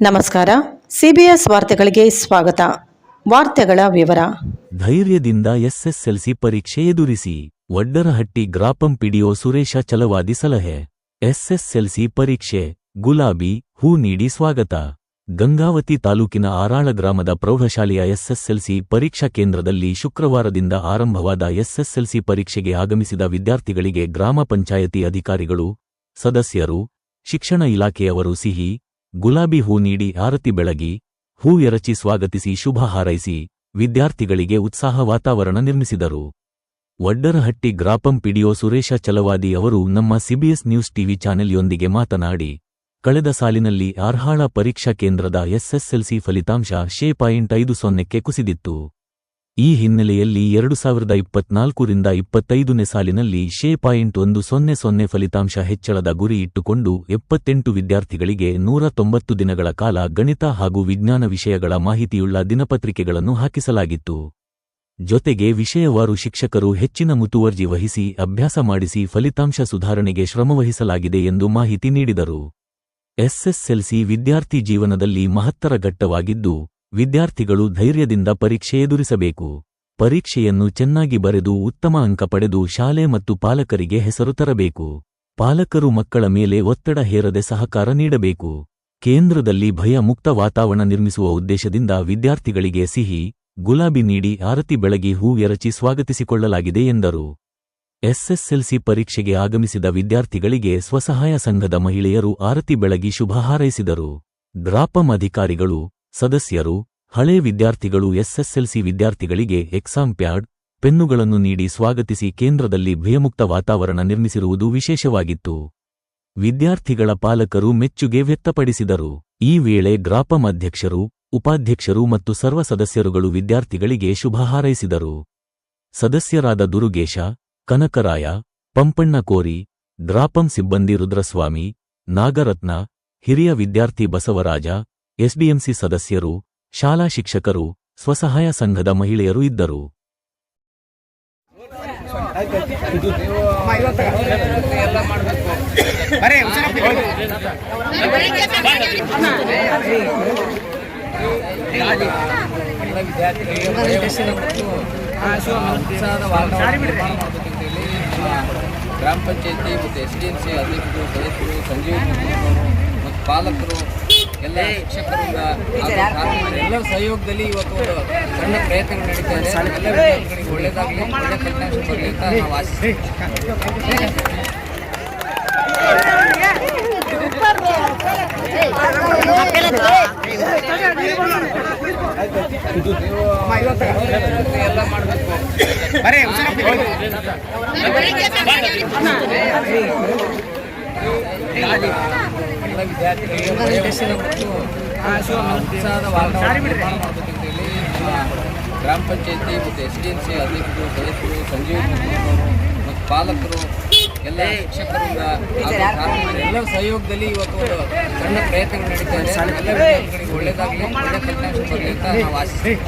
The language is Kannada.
ನಮಸ್ಕಾರ. ಸಿಬಿಎಸ್ ವಾರ್ತೆಗಳಿಗೆ ಸ್ವಾಗತ. ವಾರ್ತೆಗಳ ವಿವರ. ಧೈರ್ಯದಿಂದ ಎಸ್ಎಸ್ಎಲ್ಸಿ ಪರೀಕ್ಷೆ ಎದುರಿಸಿ. ವಡ್ಡರಹಟ್ಟಿ ಗ್ರಾಪಂ ಪಿಡಿಒ ಸುರೇಶ ಚಲವಾದಿ ಸಲಹೆ. ಎಸ್ಎಸ್ಎಲ್ಸಿ ಪರೀಕ್ಷೆ. ಗುಲಾಬಿ, ಹೂ ನೀಡಿ ಸ್ವಾಗತ. ಗಂಗಾವತಿ ತಾಲೂಕಿನ ಆರಾಳ ಗ್ರಾಮದ ಪ್ರೌಢಶಾಲೆಯ ಎಸ್ಎಸ್ಎಲ್ಸಿ ಪರೀಕ್ಷಾ ಕೇಂದ್ರದಲ್ಲಿ ಶುಕ್ರವಾರದಿಂದ ಆರಂಭವಾದ ಎಸ್ಎಸ್ಎಲ್ಸಿ ಪರೀಕ್ಷೆಗೆ ಆಗಮಿಸಿದ ವಿದ್ಯಾರ್ಥಿಗಳಿಗೆ ಗ್ರಾಮ ಪಂಚಾಯತಿ ಅಧಿಕಾರಿಗಳು, ಸದಸ್ಯರು, ಶಿಕ್ಷಣ ಇಲಾಖೆಯವರು ಸಿಹಿ ಗುಲಾಬಿ ಹೂ ನೀಡಿ ಆರತಿ ಬೆಳಗಿ, ಹೂ ಎರಚಿ ಸ್ವಾಗತಿಸಿ ಶುಭ ಹಾರೈಸಿ, ವಿದ್ಯಾರ್ಥಿಗಳಿಗೆ ಉತ್ಸಾಹ ವಾತಾವರಣ ನಿರ್ಮಿಸಿದರು. ವಡ್ಡರಹಟ್ಟಿ ಗ್ರಾಪಂ ಪಿಡಿಒ ಸುರೇಶ ಚಲವಾದಿ ಅವರು ನಮ್ಮ ಸಿಬಿಎಸ್ ನ್ಯೂಸ್ ಟಿವಿ ಚಾನೆಲ್ಯೊಂದಿಗೆ ಮಾತನಾಡಿ, ಕಳೆದ ಸಾಲಿನಲ್ಲಿ ಅರ್ಹಾಳ ಪರೀಕ್ಷಾ ಕೇಂದ್ರದ ಎಸ್ಎಸ್ಎಲ್ಸಿ ಫಲಿತಾಂಶ ಶೇ ಪಾಯಿಂಟ್ ಐದು ಸೊನ್ನೆಕ್ಕೆ ಕುಸಿದಿತ್ತು. ಈ ಹಿನ್ನೆಲೆಯಲ್ಲಿ ಎರಡು ಸಾವಿರದ ಇಪ್ಪತ್ನಾಲ್ಕರಿಂದ ಇಪ್ಪತ್ತೈದನೇ ಸಾಲಿನಲ್ಲಿ ಶೇ ಪಾಯಿಂಟ್ ಒಂದು ಸೊನ್ನೆ ಸೊನ್ನೆ ಫಲಿತಾಂಶ ಹೆಚ್ಚಳದ ಗುರಿ ಇಟ್ಟುಕೊಂಡು ಎಪ್ಪತ್ತೆಂಟು ವಿದ್ಯಾರ್ಥಿಗಳಿಗೆ ನೂರ ತೊಂಬತ್ತು ದಿನಗಳ ಕಾಲ ಗಣಿತ ಹಾಗೂ ವಿಜ್ಞಾನ ವಿಷಯಗಳ ಮಾಹಿತಿಯುಳ್ಳ ದಿನಪತ್ರಿಕೆಗಳನ್ನು ಹಾಕಿಸಲಾಗಿತ್ತು. ಜೊತೆಗೆ ವಿಷಯವಾರು ಶಿಕ್ಷಕರು ಹೆಚ್ಚಿನ ಮುತುವರ್ಜಿ ವಹಿಸಿ ಅಭ್ಯಾಸ ಮಾಡಿಸಿ ಫಲಿತಾಂಶ ಸುಧಾರಣೆಗೆ ಶ್ರಮವಹಿಸಲಾಗಿದೆ ಎಂದು ಮಾಹಿತಿ ನೀಡಿದರು. ಎಸ್ಎಸ್ಎಲ್ಸಿ ವಿದ್ಯಾರ್ಥಿ ಜೀವನದಲ್ಲಿ ಮಹತ್ತರ ಘಟ್ಟವಾಗಿದ್ದು ವಿದ್ಯಾರ್ಥಿಗಳು ಧೈರ್ಯದಿಂದ ಪರೀಕ್ಷೆ ಎದುರಿಸಬೇಕು. ಪರೀಕ್ಷೆಯನ್ನು ಚೆನ್ನಾಗಿ ಬರೆದು ಉತ್ತಮ ಅಂಕ ಪಡೆದು ಶಾಲೆ ಮತ್ತು ಪಾಲಕರಿಗೆ ಹೆಸರು ತರಬೇಕು. ಪಾಲಕರು ಮಕ್ಕಳ ಮೇಲೆ ಒತ್ತಡ ಹೇರದೆ ಸಹಕಾರ ನೀಡಬೇಕು. ಕೇಂದ್ರದಲ್ಲಿ ಭಯ ಮುಕ್ತ ವಾತಾವರಣ ನಿರ್ಮಿಸುವ ಉದ್ದೇಶದಿಂದ ವಿದ್ಯಾರ್ಥಿಗಳಿಗೆ ಸಿಹಿ, ಗುಲಾಬಿ ನೀಡಿ ಆರತಿ ಬೆಳಗಿ ಹೂ ಎರಚಿ ಸ್ವಾಗತಿಸಿಕೊಳ್ಳಲಾಗಿದೆ ಎಂದರು. ಎಸ್ಎಸ್ಎಲ್ಸಿ ಪರೀಕ್ಷೆಗೆ ಆಗಮಿಸಿದ ವಿದ್ಯಾರ್ಥಿಗಳಿಗೆ ಸ್ವಸಹಾಯ ಸಂಘದ ಮಹಿಳೆಯರು ಆರತಿ ಬೆಳಗಿ ಶುಭ ಹಾರೈಸಿದರು. ಗ್ರಾಪಂ ಅಧಿಕಾರಿಗಳು ಸದಸ್ಯರು, ಹಳೆ ವಿದ್ಯಾರ್ಥಿಗಳು ಎಸ್ಎಸ್ಎಲ್ಸಿ ವಿದ್ಯಾರ್ಥಿಗಳಿಗೆ ಎಕ್ಸಾಮ್ ಪ್ಯಾಡ್, ಪೆನ್ನುಗಳನ್ನು ನೀಡಿ ಸ್ವಾಗತಿಸಿ ಕೇಂದ್ರದಲ್ಲಿ ಭಯಮುಕ್ತ ವಾತಾವರಣ ನಿರ್ಮಿಸಿರುವುದು ವಿಶೇಷವಾಗಿತ್ತು. ವಿದ್ಯಾರ್ಥಿಗಳ ಪಾಲಕರು ಮೆಚ್ಚುಗೆ ವ್ಯಕ್ತಪಡಿಸಿದರು. ಈ ವೇಳೆ ಗ್ರಾಪಂ ಅಧ್ಯಕ್ಷರು, ಉಪಾಧ್ಯಕ್ಷರು ಮತ್ತು ಸರ್ವ ಸದಸ್ಯರುಗಳು ವಿದ್ಯಾರ್ಥಿಗಳಿಗೆ ಶುಭ ಹಾರೈಸಿದರು. ಸದಸ್ಯರಾದ ದುರುಗೇಶ, ಕನಕರಾಯ, ಪಂಪಣ್ಣ ಕೋರಿ, ಗ್ರಾಪಂ ಸಿಬ್ಬಂದಿ ರುದ್ರಸ್ವಾಮಿ, ನಾಗರತ್ನ, ಹಿರಿಯ ವಿದ್ಯಾರ್ಥಿ ಬಸವರಾಜ ಎಸ್ಡಿಎಂಸಿ ಸದಸ್ಯರು, ಶಾಲಾ ಶಿಕ್ಷಕರು, ಸ್ವಸಹಾಯ ಸಂಘದ ಮಹಿಳೆಯರು ಇದ್ದರು. ಗ್ರಾಮ ಪಂಚಾಯತಿ ಮತ್ತು ಎಸ್ ಡಿ ಎಂ ಸಿ ಅಧ್ಯಕ್ಷರು ಸದಸ್ಯರು ಸಂಜೀವ್ ಮತ್ತು ಪಾಲಕರು ಎಲ್ಲ ಶಿಕ್ಷಕರಿಂದ ಎಲ್ಲರ ಸಹಯೋಗದಲ್ಲಿ ಇವತ್ತು ಒಂದು ಸಣ್ಣ ಪ್ರಯತ್ನಗಳು ನಡೀತಾ ಇದೆ. ಎಲ್ಲ ವಿದ್ಯಾರ್ಥಿಗಳಿಗೆ ಒಳ್ಳೆಯದಾಗಲಿ ಒಳ್ಳೆ ಫಲಿತಾಂಶ ಬರಲಿ ಅಂತ ನಾವು ಆಶಿಸ್ತೀವಿ. ಎಲ್ಲ ಮಾಡಬೇಕು. ಗ್ರಾಮ ಪಂಚಾಯತಿ ಮತ್ತು ಎಸ್ ಡಿ ಎಂ ಸಿ ಅಧ್ಯಕ್ಷರು, ಸದಸ್ಯರು, ಸಂಜೀವ್ ಮತ್ತು ಪಾಲಕರು, ಎಲ್ಲ ಶಿಕ್ಷಕರಿಂದ ಎಲ್ಲರ ಸಹಯೋಗದಲ್ಲಿ ಇವತ್ತು ಸಣ್ಣ ಪ್ರಯತ್ನಗಳು ನಡೀತಾ ಇದೆ. ಎಲ್ಲ ವಿದ್ಯಾರ್ಥಿಗಳಿಗೆ ಒಳ್ಳೆಯದಾಗಲಿ ಒಳ್ಳೆ ಫಲಿತಾಂಶ ಬರಲಿ ಅಂತ ನಾವು ಆಶಿಸ್ತೀವಿ.